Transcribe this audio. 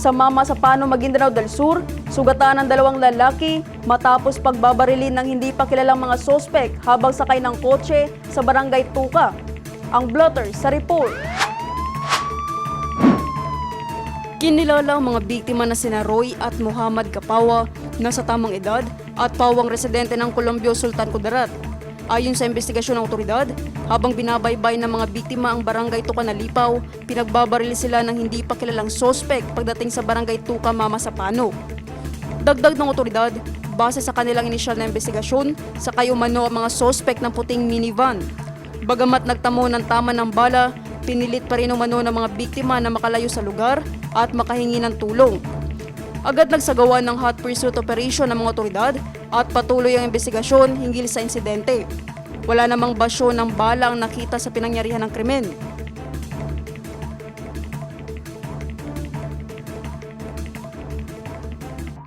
sa Mama sa Pano, Maguindanao del Sur, sugatan ng dalawang lalaki matapos pagbabarilin ng hindi pa kilalang mga sospek habang sakay ng kotse sa barangay Tuka. Ang blotter sa report. Kinilala ang mga biktima na sina Roy at Muhammad Kapawa na sa tamang edad at pawang residente ng Colombio Sultan Kudarat. Ayon sa investigasyon ng otoridad, habang binabaybay ng mga biktima ang barangay Tuka na Lipaw, pinagbabaril sila ng hindi pa kilalang sospek pagdating sa barangay Tuka Mama sa Pano. Dagdag ng otoridad, base sa kanilang inisyal na investigasyon, sa umano ang mga sospek ng puting minivan. Bagamat nagtamo ng tama ng bala, pinilit pa rin umano ng mga biktima na makalayo sa lugar at makahingi ng tulong. Agad nagsagawa ng hot pursuit operation ng mga otoridad at patuloy ang investigasyon hinggil sa insidente. Wala namang basyo ng bala ang nakita sa pinangyarihan ng krimen.